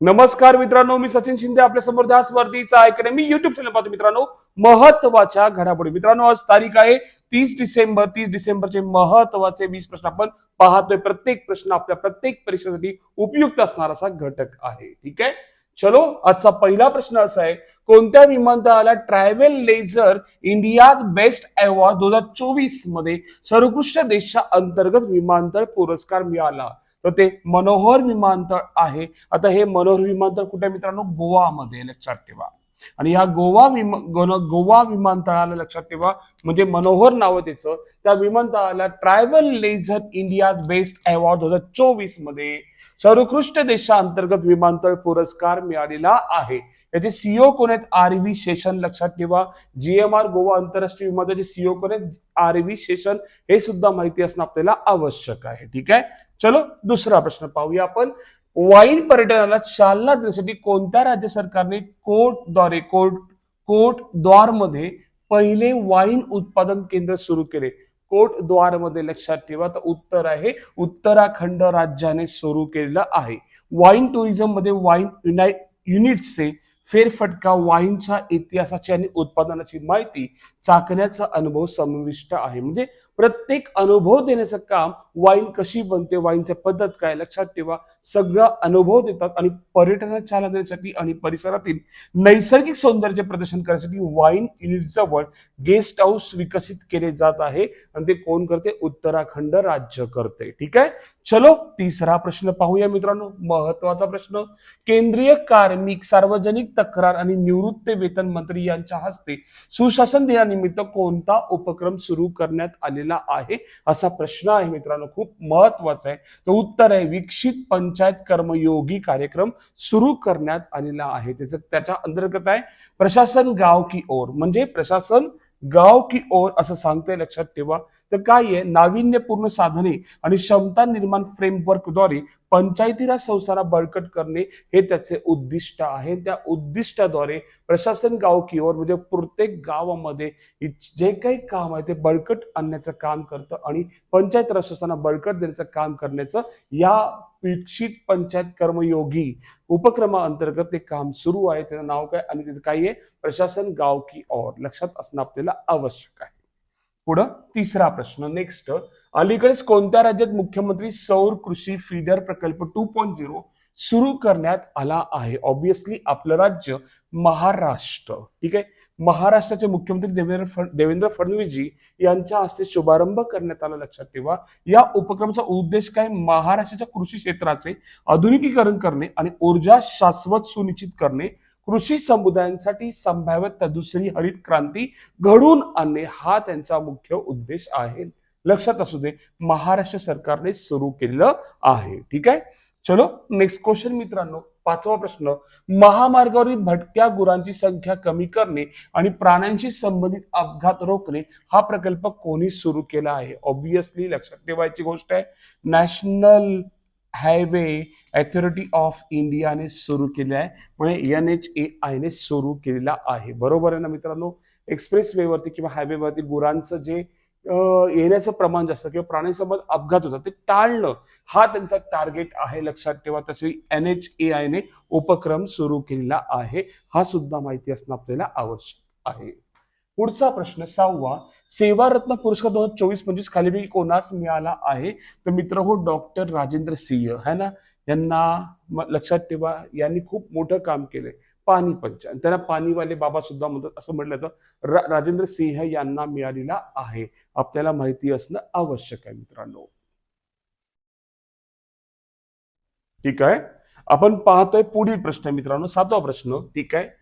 नमस्कार मित्रांनो मी सचिन शिंदे आपल्यासमोर स्पर्धेचा वर्दीचा मी युट्यूब चॅनल पाहतो मित्रांनो महत्त्वाच्या घडामोडी. मित्रांनो आज तारीख आहे तीस डिसेंबर. तीस डिसेंबरचे महत्त्वाचे वीस प्रश्न आपण पाहतोय. प्रत्येक प्रश्न आपल्या प्रत्येक परीक्षेसाठी उपयुक्त असणारा असा घटक आहे. ठीक आहे? चलो आजचा पहिला प्रश्न असा आहे कोणत्या विमानतळाला travel leisure India's best award दोन हजार चोवीसमध्ये सर्वोत्कृष्ट देशा अंतर्गत विमानतळ पुरस्कार मिळाला? तर ते मनोहर विमानतळ आहे. आता हे मनोहर विमानतळ कुठे मित्रांनो? गोवामध्ये. लक्षात ठेवा. आणि या गोवा विमा गोवा विमानतळाला लक्षात ठेवा. म्हणजे मनोहर नाव त्याचं. त्या विमानतळाला tribal leisure India best award दोन हजार चोवीसमध्ये सर्वोत्कृष्ट देशांतर्गत विमानतळ पुरस्कार मिळालेला आहे. याचे सीओ कोण आहेत? R V Seshan. लक्षात ठेवा. जीएमआर गोवा आंतरराष्ट्रीय विमानतळाचे सीओ कोण आहेत? R V Seshan. हे सुद्धा माहिती असणं आपल्याला आवश्यक आहे. ठीक आहे? चलो दुसरा प्रश्न पाहूया आपण. वाईन पर्यटनाला चालना देण्यासाठी कोणत्या राज्य सरकारने कोर्टद्वारे कोर्ट कोर्ट द्वारमध्ये पहिले वाईन उत्पादन केंद्र सुरू केले? कोर्ट द्वारमध्ये लक्षात ठेवा तर उत्तर आहे. उत्तराखंड राज्याने सुरू केलेलं आहे. वाईन टुरिझममध्ये वाईन युनाय युनिट्सचे फेरफटका वाईनच्या इतिहासाची आणि उत्पादनाची माहिती चाकण्याचा अनुभव समाविष्ट आहे. म्हणजे प्रत्येक अनुभव देण्याचं काम वाईन कशी बनते वाईनच्या पद्धत काय लक्षात ठेवा. सगळा अनुभव देतात आणि पर्यटनात चालना देण्यासाठी आणि परिसरातील नैसर्गिक सौंदर्य प्रदर्शन करण्यासाठी वाईन युनिट जवळ गेस्ट हाऊस विकसित केले जात आहे. आणि ते कोण करते? उत्तराखंड राज्य करते. ठीक आहे? चलो तिसरा प्रश्न पाहूया मित्रांनो. महत्त्वाचा प्रश्न. केंद्रीय कार्मिक सार्वजनिक तक्रार आणि निवृत्त वेतन मंत्री यांच्या हस्ते सुशासन दिनानिमित्त कोणता उपक्रम सुरू करण्यात आलेला आहे? असा प्रश्न आहे मित्रांनो खूप महत्त्वाचा आहे. तर उत्तर आहे विकसित पंचायत कर्मयोगी कार्यक्रम सुरू करण्यात आलेला आहे. त्याचं त्याच्या अंतर्गत आहे प्रशासन गाव की ओर. म्हणजे प्रशासन गाव की ओर असं सांगते लक्षात ठेवा. तर काय आहे? नाविन्यपूर्ण साधने आणि क्षमता निर्माण फ्रेमवर्कद्वारे पंचायती राज संस्थांना बळकट करणे हे त्याचे उद्दिष्ट आहे. त्या उद्दिष्टाद्वारे प्रशासन गाव की ओर म्हणजे प्रत्येक गावामध्ये जे काही काम आहे ते बळकट आणण्याचं काम करतं आणि पंचायत राज संस्थांना बळकट देण्याचं काम करण्याचं या विकसित पंचायत कर्मयोगी उपक्रमाअंतर्गत ते काम सुरू आहे. त्याचं नाव काय? आणि त्याचं काय आहे? प्रशासन गाव की ओर लक्षात असणं आपल्याला आवश्यक आहे. पुढं तिसरा प्रश्न नेक्स्ट अलीकडेच कोणत्या राज्यात मुख्यमंत्री सौर कृषी फीडर प्रकल्प टू पॉईंट झिरो सुरू करण्यात आला आहे? ऑब्विसली आपलं राज्य महाराष्ट्र. ठीक आहे? महाराष्ट्राचे मुख्यमंत्री देवेंद्र देवेंद्र फडणवीसजी यांच्या हस्ते शुभारंभ करण्यात आला लक्षात ठेवा. या उपक्रमाचा उद्देश काय? महाराष्ट्राच्या कृषी क्षेत्राचे आधुनिकीकरण करणे आणि ऊर्जा शाश्वत सुनिश्चित करणे. कृषी समुदायांसाठी संभाव्यत दुसरी हरित क्रांती घडून आणणे हा त्यांचा मुख्य उद्देश आहे. लक्षात असू दे महाराष्ट्र सरकारने सुरू केलेलं आहे. ठीक आहे? चलो नेक्स्ट क्वेश्चन मित्रांनो. पाचवा प्रश्न. महामार्गावरील भटक्या गुरांची संख्या कमी करणे आणि प्राण्यांशी संबंधित अपघात रोखणे हा प्रकल्प कोणी सुरू केला आहे? ऑब्विसली लक्षात ठेवायची गोष्ट आहे. नॅशनल हायवे अथॉरिटी ऑफ इंडियाने सुरू केले आहे. म्हणजे एन एच ए आयने सुरू केलेला आहे. बरोबर आहे ना मित्रांनो? एक्सप्रेस वेवरती किंवा हायवेवरती गुरांचं जे येण्याचं प्रमाण जास्त किंवा प्राण्यांसोबत अपघात होतात ते टाळणं हा त्यांचा टार्गेट आहे. लक्षात ठेवा तसे एन एच ए आयने उपक्रम सुरू केलेला आहे. हा सुद्धा माहिती असणं आपल्याला आवश्यक आहे. पुढचा प्रश्न सहावा सेवारत्न पुरस्कार दोन हजार चोवीस पंचवीस खालीपैकी कोणास मिळाला आहे? तर मित्र हो डॉक्टर राजेंद्र सिंह है ना? यांना लक्षात ठेवा यांनी खूप मोठं काम केलंय पाणी पंच. त्यांना पाणीवाले बाबा सुद्धा म्हणतात असं म्हटलं तर रा- राजेंद्र सिंह यांना मिळालेला आहे आपल्याला माहिती असणं आवश्यक आहे मित्रांनो. ठीक आहे? आपण पाहतोय पुढील प्रश्न मित्रांनो. सातवा प्रश्न ठीक आहे?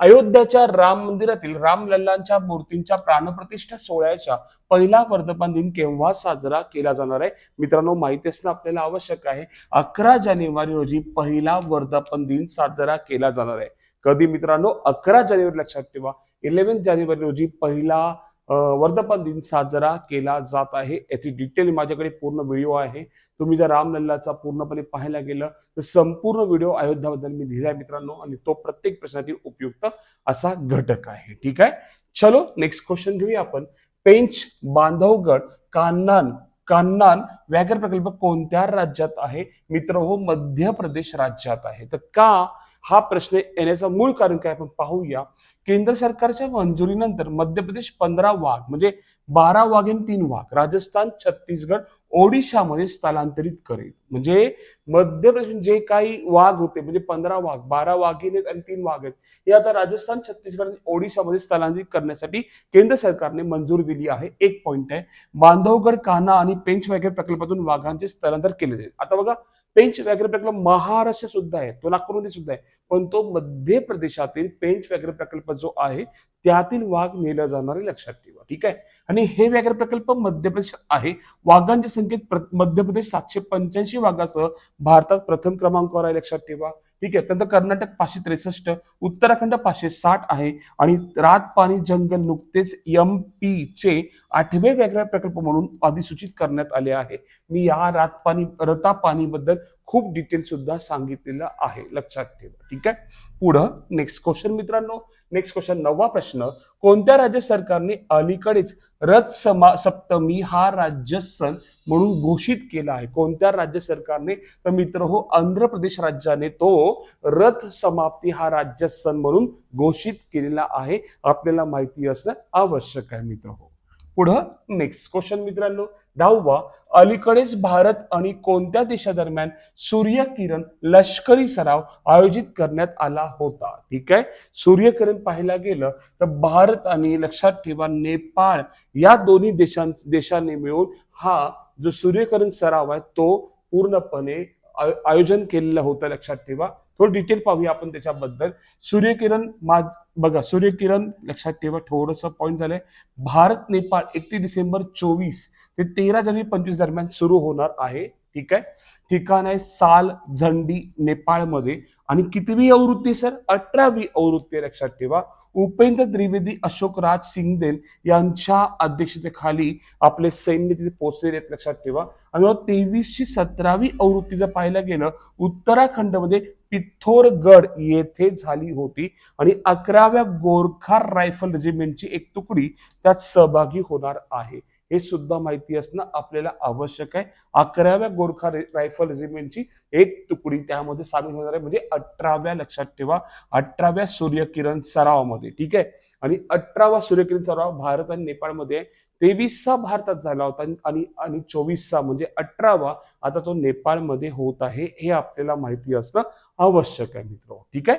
अयोध्याच्या राम मंदिरातील रामलल्लांच्या मूर्तींच्या प्राणप्रतिष्ठा सोहळ्याच्या पहिला वर्धमान दिन केव्हा साजरा केला जाणार आहे? मित्रांनो माहिती असणं आपल्याला आवश्यक आहे. अकरा जानेवारी रोजी पहिला वर्धापन दिन साजरा केला जाणार आहे. कधी मित्रांनो? अकरा जानेवारी लक्षात ठेवा. इलेव्हन जानेवारी रोजी पहिला वर्धापन दिन साजरा केला जात आहे. याची डिटेल माझ्याकडे पूर्ण व्हिडिओ आहे. तुम्ही जर रामलल्लाचा पूर्णपणे पाहायला गेलं तर संपूर्ण व्हिडिओ अयोध्याबद्दल मी लिहिलाय मित्रांनो आणि तो प्रत्येक प्रश्नासाठी उपयुक्त असा घटक आहे. ठीक आहे? चलो नेक्स्ट क्वेश्चन घेऊया आपण. पेंच बांधवगड कान्नान कान्नान व्याघ्र प्रकल्प कोणत्या राज्यात आहे? मित्र हो मध्य प्रदेश राज्यात आहे. तर का हा प्रश्न येण्याचं मूळ कारण काय आपण पाहूया. केंद्र सरकारच्या मंजुरीनंतर मध्य प्रदेश पंधरा वाघ म्हणजे बारा वाघ आणि तीन वाघ राजस्थान छत्तीसगड ओडिशामध्ये स्थलांतरित करेल. म्हणजे मध्य प्रदेश जे काही वाघ होते म्हणजे पंधरा वाघ बारा वाघीण आहेत आणि तीन वाघ आहेत हे आता राजस्थान छत्तीसगड आणि ओडिशामध्ये स्थलांतरित करण्यासाठी केंद्र सरकारने मंजुरी दिली आहे. एक पॉइंट आहे. बांधवगड कान्हा आणि पेंच वगैरे प्रकल्पातून वाघांचे स्थलांतर केले जाईल. आता बघा पेंच व्याघ्र प्रकल्प महाराष्ट्र सुद्धा आहे तो नागपूरमध्ये सुद्धा आहे. पण तो मध्य प्रदेशातील पेंच व्याघ्र प्रकल्प जो आहे त्यातील वाघ नेला जाणार लक्षात ठेवा ठीक आहे? आणि हे व्याघ्र प्रकल्प मध्य प्रदेश आहे. वाघांच्या संख्येत प्र- मध्य प्रदेश सातशे पंच्याऐंशी वाघासह भारतात प्रथम क्रमांकावर आहे लक्षात ठेवा. ठीक आहे? त्यानंतर कर्नाटक पाचशे त्रेसष्ट उत्तराखंड पाचशे साठ आहे आणि रात पाणी जंगल नुकतेच एम पी चे आठवे व्याघ्र प्रकल्प म्हणून अधिसूचित करण्यात आले आहे. मी या रात पाणी रता पाणी बद्दल खूप डिटेल सुद्धा सांगितलेलं आहे. लक्षात ठेवा. ठीक आहे? पुढं नेक्स्ट क्वेश्चन मित्रांनो. नेक्स्ट क्वेश्चन नववा प्रश्न. कोणत्या राज्य सरकारने अलीकडेच रथ समा सप्तमी हा राज्य सण म्हणून घोषित केला आहे. कोणत्या राज्य सरकारने? तर मित्र हो आंध्र प्रदेश राज्याने तो रथ समाप्ती हा राज्य सण म्हणून घोषित केलेला आहे. आपल्याला माहिती असणं आवश्यक आहे मित्र हो. पुढं नेक्स्ट क्वेश्चन मित्रांनो. दहावा अलीकडेच भारत आणि कोणत्या देशादरम्यान सूर्यकिरण लष्करी सराव आयोजित करण्यात आला होता? ठीक आहे? सूर्यकिरण पाहायला गेलं तर भारत आणि लक्षात ठेवा नेपाळ या दोन्ही देशां देशांनी मिळून हा जो सूर्यकिरण सराव आहे तो पूर्णपणे आय- आयोजन केलेलं होतं लक्षात ठेवा. थोडं डिटेल पाहूया आपण त्याच्याबद्दल. सूर्यकिरण माझ बघा सूर्यकिरण लक्षात ठेवा थोडंसं पॉईंट झालंय. भारत नेपाळ एकतीस डिसेंबर चोवीस ते तेरा जानेवारी पंचवीस दरम्यान सुरू होणार आहे. ठीक आहे? ठिकाण आहे साल झंडी नेपाळमध्ये. आणि कितवी आवृत्ती सर? अठरावी आवृत्ती लक्षात ठेवा. उपेंद्र त्रिवेदी अशोक राज सिंगदेल यांच्या अध्यक्षतेखाली आपले सैन्य तिथे पोहोचलेले आहेत लक्षात ठेवा. आणि तेवीसशे सतरावी आवृत्ती जर पाहायला गेलं उत्तराखंडमध्ये पिथोरगड येथे झाली होती. आणि अकराव्या गोरखा रायफल रेजिमेंटची एक तुकडी त्यात सहभागी होणार आहे. हे सुद्धा माहिती असणं आपल्याला आवश्यक आहे. अकराव्या गोरखा रायफल रेजिमेंटची एक तुकडी त्यामध्ये सामील होणार आहे. म्हणजे अठराव्या लक्षात ठेवा. अठराव्या सूर्यकिरण सरावामध्ये ठीक आहे? आणि अठरावा सूर्यकिरण सराव भारत आणि नेपाळमध्ये आहे तेवीसचा भारतात झाला होता आणि- आणि आणि चोवीसचा म्हणजे अठरावा आता तो नेपाळमध्ये होत आहे हे आपल्याला माहिती असणं आवश्यक आहे मित्र ठीक आहे?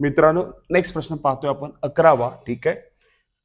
मित्रांनो नेक्स्ट प्रश्न पाहतोय आपण अकरावा ठीक आहे?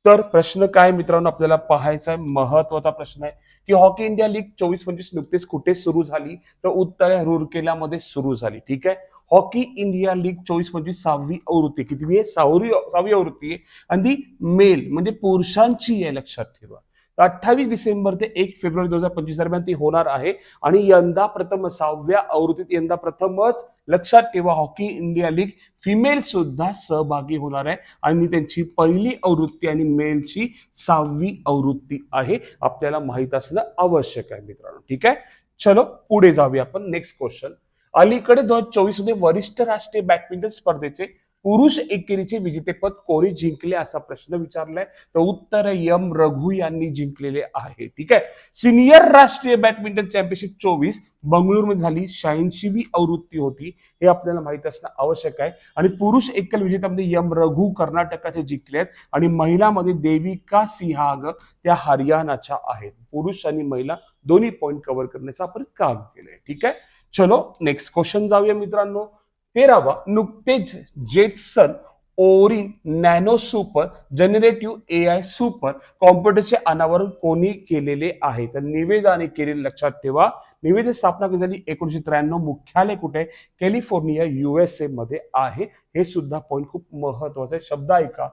तर प्रश्न काय मित्रांनो आपल्याला पाहायचा आहे? महत्त्वाचा प्रश्न आहे की हॉकी इंडिया लीग चोवीस पंचवीस नुकतेच कुठे सुरू झाली? तर उत्तर रुरकेलामध्ये सुरू झाली. ठीक आहे? हॉकी इंडिया लीग चोवीस पंचवीस सहावी आवृत्ती कितवी आहे? सहावी सहावी आवृत्ती आहे. आणि ती मेल म्हणजे पुरुषांची आहे लक्षात ठेवा. अठ्ठावीस डिसेंबर ते एक फेब्रुवारी दोन हजार पंचवीस दरम्यान ती होणार आहे. आणि यंदा प्रथम सहाव्या आवृत्तीत यंदा प्रथमच लक्षात ठेवा हॉकी इंडिया लीग फिमेल सुद्धा सहभागी होणार आहे. आणि त्यांची पहिली आवृत्ती आणि मेलची सहावी आवृत्ती आहे. आपल्याला माहीत असणं आवश्यक आहे मित्रांनो. ठीक आहे? चलो पुढे जाऊया आपण. नेक्स्ट क्वेश्चन अलीकडे दोन हजार चोवीसमध्ये वरिष्ठ राष्ट्रीय बॅडमिंटन स्पर्धेचे पुरुष एकेरीचे विजेतेपद कोणी जिंकले असा प्रश्न विचारलाय. तर उत्तर यम रघु यांनी जिंकलेले आहे. ठीक आहे? सिनियर राष्ट्रीय बॅडमिंटन चॅम्पियनशिप चोवीस बंगळुरूमध्ये झाली. शहाऐंशीवी आवृत्ती होती. हे आपल्याला माहीत असणं आवश्यक आहे. आणि पुरुष एकल विजेत्यामध्ये यम रघु कर्नाटकाचे जिंकले आहेत. आणि महिलामध्ये देविका सिहाग त्या हरियाणाच्या आहेत. पुरुष आणि महिला दोन्ही पॉईंट कव्हर करण्याचं आपण काम केलंय. ठीक आहे? चलो नेक्स्ट क्वेश्चन जाऊया मित्रांनो. तेरावा नुकतेच Jetson Orin nano super generative A I super कॉम्प्युटरचे अनावरण कोणी केलेले आहे? तर निवेदाने केलेले लक्षात ठेवा. निवेद स्थापना कधी झाली एकोणीशे त्र्याण्णव मुख्यालय कुठे? आहे? कॅलिफोर्निया युएसए मध्ये आहे. हे सुद्धा पॉईंट खूप महत्त्वाचा आहे. शब्द ऐका.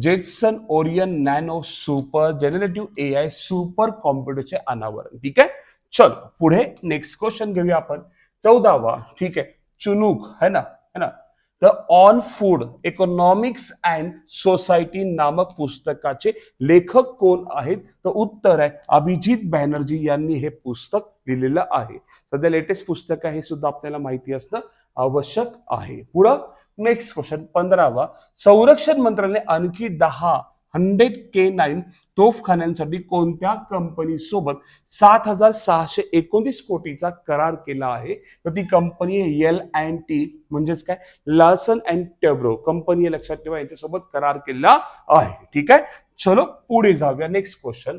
Jetson Orion nano super generative A I super कॉम्प्युटरचे अनावरण. ठीक आहे? चल पुढे नेक्स्ट क्वेश्चन घेऊया आपण. चौदावा. ठीक आहे. चुनूक है ना? है ना? तर on food economics and society नामक पुस्तकाचे लेखक कोण आहेत? तर उत्तर आहे अभिजित बॅनर्जी यांनी हे पुस्तक लिहिलेलं आहे. सध्या लेटेस्ट पुस्तक आहे हे सुद्धा आपल्याला माहिती असणं आवश्यक आहे. पुढं नेक्स्ट क्वेश्चन पंधरावा. संरक्षण मंत्रालय आणखी दहा हंड्रेड के नाईन तोफखान्यांसाठी कोणत्या कंपनी सोबत सात हजार सहाशे एकोणतीस कोटीचा करार केला आहे? तर ती कंपनी एल अँड टी म्हणजेच काय? लार्सन अँड टेब्रो कंपनी लक्षात ठेवा यांच्यासोबत करार केला आहे. ठीक आहे? चलो पुढे जाऊया. नेक्स्ट क्वेश्चन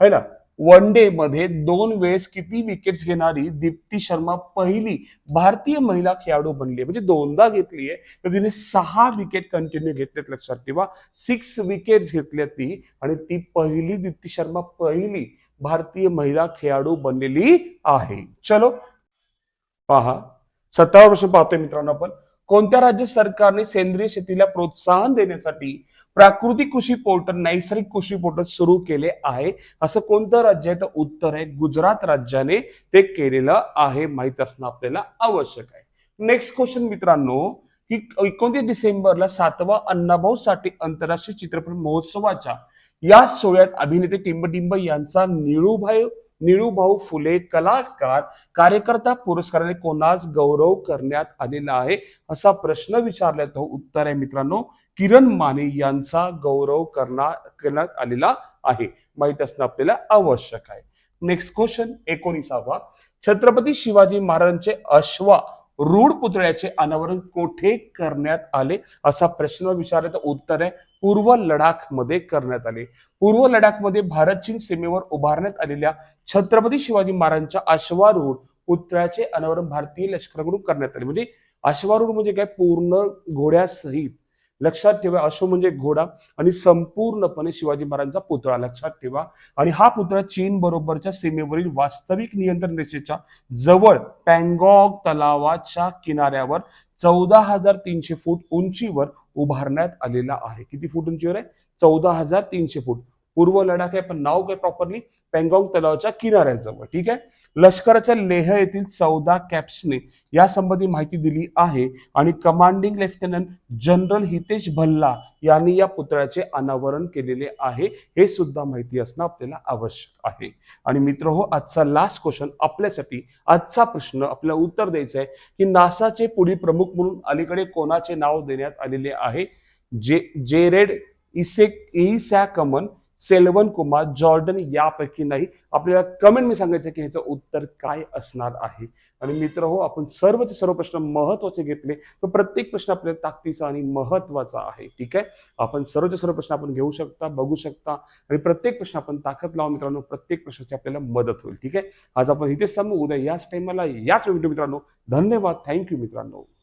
है ना? वन डे मध्ये दोन वेळेस किती विकेट्स घेणारी दीप्ती शर्मा पहिली भारतीय महिला खेळाडू बनली आहे. म्हणजे दोनदा घेतली आहे तर तिने सहा विकेट कंटिन्यू घेतलेत लक्षात ठेवा. सिक्स विकेट्स घेतल्यात ती आणि ती पहिली दीप्ती शर्मा पहिली भारतीय महिला खेळाडू बनलेली आहे. चलो पहा. सतरा प्रश्न पाहतोय मित्रांनो आपण. कोणत्या राज्य सरकारने सेंद्रिय शेतीला प्रोत्साहन देण्यासाठी प्राकृतिक कृषी पोर्टल नैसर्गिक कृषी पोर्टल सुरू केले आहे? असं कोणतं राज्य आहे? तर उत्तर आहे गुजरात राज्याने ते केलेलं आहे माहीत असणं आपल्याला आवश्यक आहे. नेक्स्ट क्वेश्चन मित्रांनो. की एकोणतीस डिसेंबरला सातवा अण्णाभाऊ साठे आंतरराष्ट्रीय चित्रपट महोत्सवाच्या या सोहळ्यात अभिनेते टिंबटिंब यांचा निळूभाई निळूभाऊ फुले कलाकार कार्यकर्ता पुरस्काराने कोणास गौरव करण्यात आलेला आहे? असा प्रश्न विचारला तो हो. उत्तर आहे मित्रांनो किरण माने यांचा गौरव करणार करण्यात आलेला आहे. माहीत असणं आपल्याला आवश्यक आहे. नेक्स्ट क्वेश्चन एकोणीसावा. छत्रपती शिवाजी महाराजांचे अश्वा रूढ पुतळ्याचे अनावरण कोठे करण्यात आले असा प्रश्न विचारला तर उत्तर आहे. पूर्व लडाखमध्ये करण्यात आले. पूर्व लडाखमध्ये भारत चीन सीमेवर उभारण्यात आलेल्या छत्रपती शिवाजी महाराजांच्या अश्वारूढ पुतळ्याचे अनावरण भारतीय लष्कराकडून करण्यात आले. म्हणजे अश्वारूढ म्हणजे काय? पूर्ण घोड्यासहित लक्षात ठेवा अश्व म्हणजे घोडा आणि संपूर्णपणे शिवाजी महाराजांचा पुतळा. लक्षात ठेवा. आणि हा पुतळा चीन बरोबरच्या सीमेवरील वास्तविक नियंत्रण रेषेच्या जवळ पँगॉग तलावाच्या किनाऱ्यावर चौदा हजार तीनशे फूट उंचीवर उभारण्यात आलेला आहे. किती फूट उंचीवर आहे? चौदा हजार तीनशे फूट. पूर्व लडाख आहे पण नाव काय प्रॉपरली पेंगॉंग तलावाच्या किनाऱ्याजवळ. ठीक आहे? लष्कराच्या लेह येथील चौदा कॅप्सने यासंबंधी माहिती दिली आहे आणि commanding lieutenant general Hitesh Bhalla यांनी या पुतळ्याचे अनावरण केलेले आहे. हे सुद्धा माहिती असणं आपल्याला आवश्यक आहे. आणि मित्र हो आजचा लास्ट क्वेश्चन आपल्यासाठी आजचा प्रश्न आपल्याला उत्तर द्यायचं आहे की नासाचे पुढील प्रमुख म्हणून अलीकडे कोणाचे नाव देण्यात आलेले आहे? जे जेरेड इसेक इसॅ कमन सेल्वन कुमार जॉर्डन यापैकी नाही. आपल्याला कमेंट मी सांगायचं की ह्याचं उत्तर काय असणार आहे? आणि मित्र हो आपण सर्वचे सर्व प्रश्न महत्त्वाचे घेतले. तर प्रत्येक प्रश्न आपल्या ताकदीचा आणि महत्त्वाचा आहे. ठीक आहे? आपण सर्वचे सर्व प्रश्न आपण घेऊ शकता बघू शकता. आणि प्रत्येक प्रश्न आपण ताकद लावून मित्रांनो. प्रत्येक प्रश्नाची आपल्याला मदत होईल. ठीक आहे? आज आपण इथेच थांबू. उद्या याच टाइमला याच व्हिडिओ मित्रांनो. धन्यवाद. थँक्यू मित्रांनो.